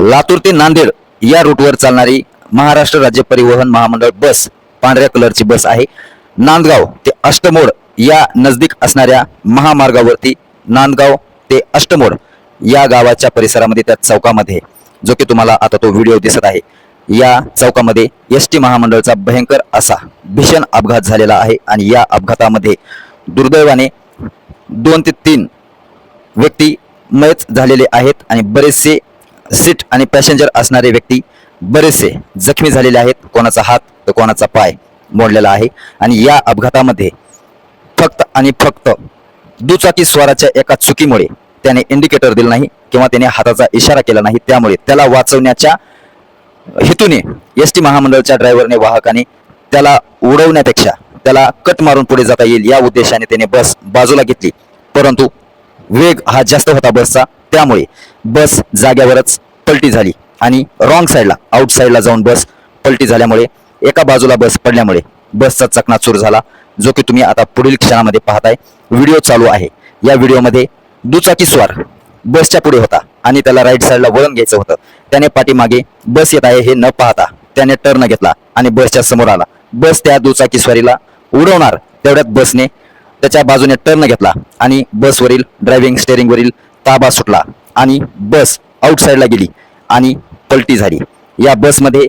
लातूर ते नांदेड या रूटवर चालणारी महाराष्ट्र राज्य परिवहन महामंडळ बस पांढऱ्या कलरची बस आहे. नांदगाव ते अष्टमोड या नजदीक असणाऱ्या महामार्गावरती नांदगाव ते अष्टमोड या गावाच्या परिसरामध्ये त्या चौकामध्ये जो की तुम्हाला आता तो व्हिडिओ दिसत आहे. या चौकामध्ये एस टी महामंडळचा भयंकर असा भीषण अपघात झालेला आहे आणि या अपघातामध्ये दुर्दैवाने दोन ते तीन व्यक्ती मयच झालेले आहेत आणि बरेचसे सीट आणि पॅसेंजर असणारे व्यक्ती बरेचसे जखमी झालेले आहेत. कोणाचा हात तर कोणाचा पाय मोडलेला आहे. आणि या अपघातामध्ये फक्त आणि फक्त दुचाकी स्वाराच्या एका चुकीमुळे त्याने इंडिकेटर दिलं नाही किंवा त्याने हाताचा इशारा केला नाही. त्यामुळे त्याला वाचवण्याच्या हेतूने एस टी महामंडळच्या ड्रायव्हरने वाहकाने त्याला उडवण्यापेक्षा त्याला कट मारून पुढे जाता येईल या उद्देशाने त्याने बस बाजूला घेतली. परंतु वेग हा जास्त होता बसचा. त्यामुळे बस जाग्यावरच पलटी झाली आणि रॉंग साईडला आउट साईडला जाऊन बस पलटी झाल्यामुळे एका बाजूला बस पडल्यामुळे बसचा चकनाचूर झाला जो की तुम्ही आता पुढील क्षणामध्ये पाहताय. व्हिडिओ चालू आहे. या व्हिडिओमध्ये दुचाकी स्वार बसच्या पुढे होता आणि त्याला राईट साईडला वळण घ्यायचं होतं. त्याने पाठीमागे बस येत आहे हे न पाहता त्याने टर्न घेतला आणि बसच्या समोर आला. बस त्या दुचाकी स्वारीला उडवणार. तेवढ्यात बसने त्याच्या बाजूने टर्न घेतला आणि बसवरील ड्रायव्हिंग स्टेअरिंगवरील ताबा सुटला आणि बस आउटसाईडला गेली आणि पलटी झाली. या बसमध्ये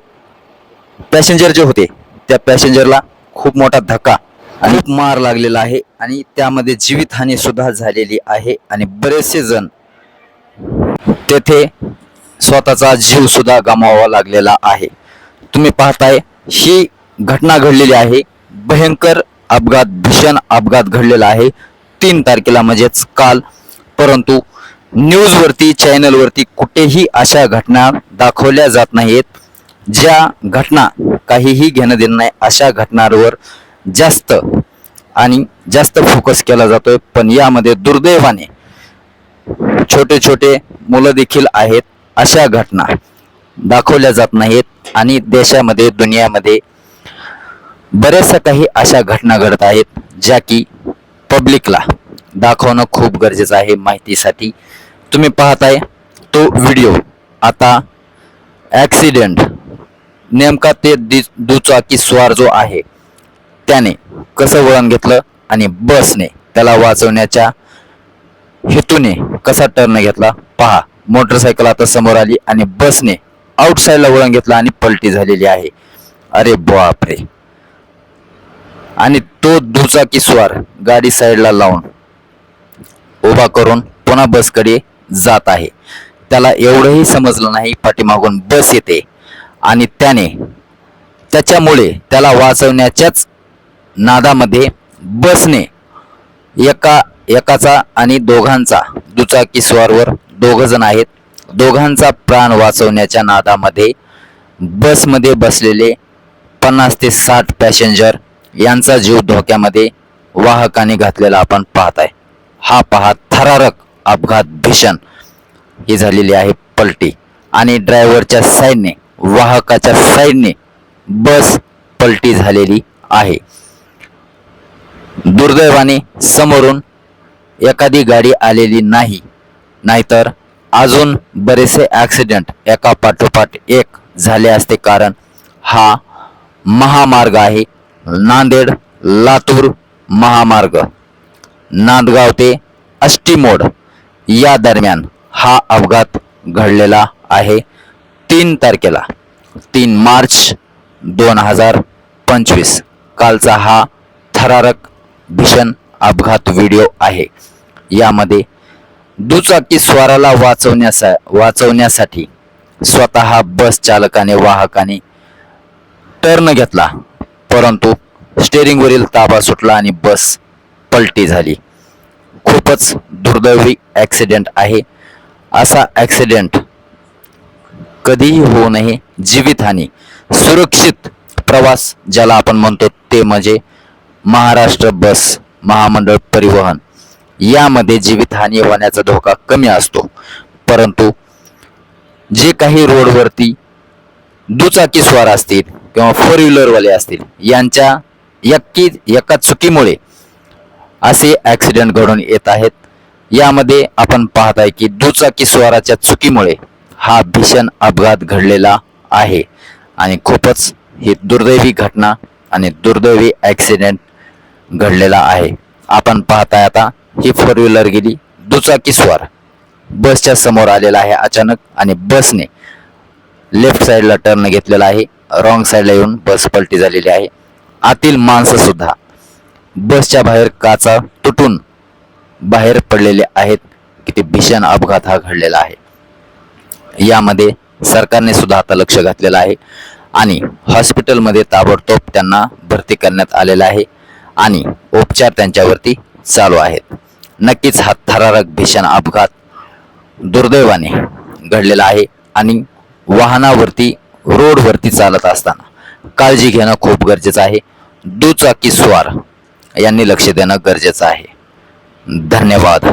पॅसेंजर जे होते त्या पॅसेंजरला खूप मोठा धक्का आणि मार लागलेला आहे आणि त्यामध्ये जीवितहानी सुद्धा झालेली आहे आणि बरेचसे जण तेथे स्वतःचा जीव सुद्धा गमावा लागलेला आहे. तुम्ही पाहताय ही घटना घडलेली आहे. भयंकर अपघात भीषण अपघात घडलेला आहे. तीन तारखेला म्हणजेच काल परंतु न्यूजवरती चॅनलवरती कुठेही अशा घटना दाखवल्या जात नाहीत ज्या घटना काहीही घेणं देणं नाही अशा घटनांवर जास्त आणि जास्त फोकस केला जातोय. पण यामध्ये दुर्दैवाने छोटे छोटे मुलं देखील आहेत अशा घटना दाखवल्या जात नाहीत आणि देशामध्ये दुनियामध्ये बऱ्याचशा काही अशा घटना घडत आहेत ज्या की पब्लिकला दाखवणं खूप गरजेचं आहे माहितीसाठी. तुम्ही पाहताय तो व्हिडिओ आता ॲक्सिडेंट नेमका ते दि दुचाकी स्वार जो आहे त्याने कसं वळण घेतलं आणि बसने त्याला वाचवण्याच्या हेतूने कसा टर्न घेतला? पहा मोटरसायकल आता समोर आली आणि बसने आउटसाईडला वळण घेतला आणि पलटी झालेली आहे. अरे बापरे. आणि तो दुचाकी स्वार गाडी साईडला लावून उभा करून पुन्हा बसकडे जात आहे. त्याला एवढंही समजलं नाही पाठीमागून बस येते. आणि त्याने त्याच्यामुळे त्याला वाचवण्याच्याच नादामध्ये बसने एका एकाचा आणि दोघांचा दुचाकी स्वारवर दोघंजण आहेत. दोघांचा प्राण वाचवण्याच्या नादामध्ये बसमध्ये बसलेले पन्नास ते साठ पॅसेंजर यांचा जीव धोक्यामध्ये वाहकाने घातलेला आपण पाहत आहे हा पहा थरारक अपघात भीषण. ही झालेली आहे पलटी. आणि ड्रायव्हरच्या साईडने वाहकाच्या साईडने बस पलटी झालेली आहे. दुर्दैवाने समोरून एखादी गाडी आलेली नाही. नाहीतर अजून बरेचसे ॲक्सिडेंट एका पाठोपाठ एक झाले असते कारण हा महामार्ग आहे नांदेड लातूर महामार्ग. नांदगाव ते अष्टीमोड. या दरम्यान हा अपघात घडलेला आहे. तीन तारखेला तीन मार्च दोन हजार पंचवीस. कालचा हा थरारक भीषण अपघात व्हिडिओ आहे. यामध्ये दुचाकी स्वाराला वाचवण्यासा वाचवण्यासाठी स्वतः बस चालकाने वाहकाने टर्न घेतला. परंतु स्टेरिंगवरील ताबा सुटला आणि बस पलटी झाली. खूपच दुर्दैवी ॲक्सिडेंट आहे. असा ॲक्सिडेंट कधीही होऊ नये. जीवितहानी सुरक्षित प्रवास ज्याला आपण म्हणतो ते म्हणजे महाराष्ट्र बस महामंडळ परिवहन. यामध्ये जीवितहानी होण्याचा धोका कमी असतो. परंतु जे काही रोडवरती दुचाकीस्वार असतील किंवा फोर व्हीलरवाले असतील यांच्या यक्की एका चुकीमुळे असे ॲक्सिडेंट घडून येत आहेत. यामध्ये आपण पाहत आहे की दुचाकी स्वाराच्या चुकीमुळे हा भीषण अपघात घडलेला आहे. आणि खूपच ही दुर्दैवी घटना आणि दुर्दैवी ॲक्सिडेंट घडलेला आहे. आपण पाहताय आता ही फोर व्हीलर गेली दुचाकी स्वार. बसच्या समोर आलेला आहे अचानक आणि बसने लेफ्ट साईडला टर्न घेतलेला आहे. रॉंग साईडला येऊन बस पलटी झालेली आहे. आतील माणसंसुद्धा बसच्या बाहेर काचा तुटून बाहेर पडलेले आहेत किती भीषण अपघात हा घडलेला आहे. यामध्ये सरकारने सुद्धा आता लक्ष घातलेलं आहे आणि हॉस्पिटलमध्ये ताबडतोब त्यांना भरती करण्यात आलेलं आहे आणि उपचार त्यांच्यावरती चालू आहेत. नक्कीच हा थरारक भीषण अपघात दुर्दैवाने घडलेला आहे आणि वाहनावरती रोडवरती चालत असताना काळजी घेणं खूप गरजेचं आहे. दुचाकी स्वार यांनी लक्ष देणं गरजेचं आहे. धन्यवाद.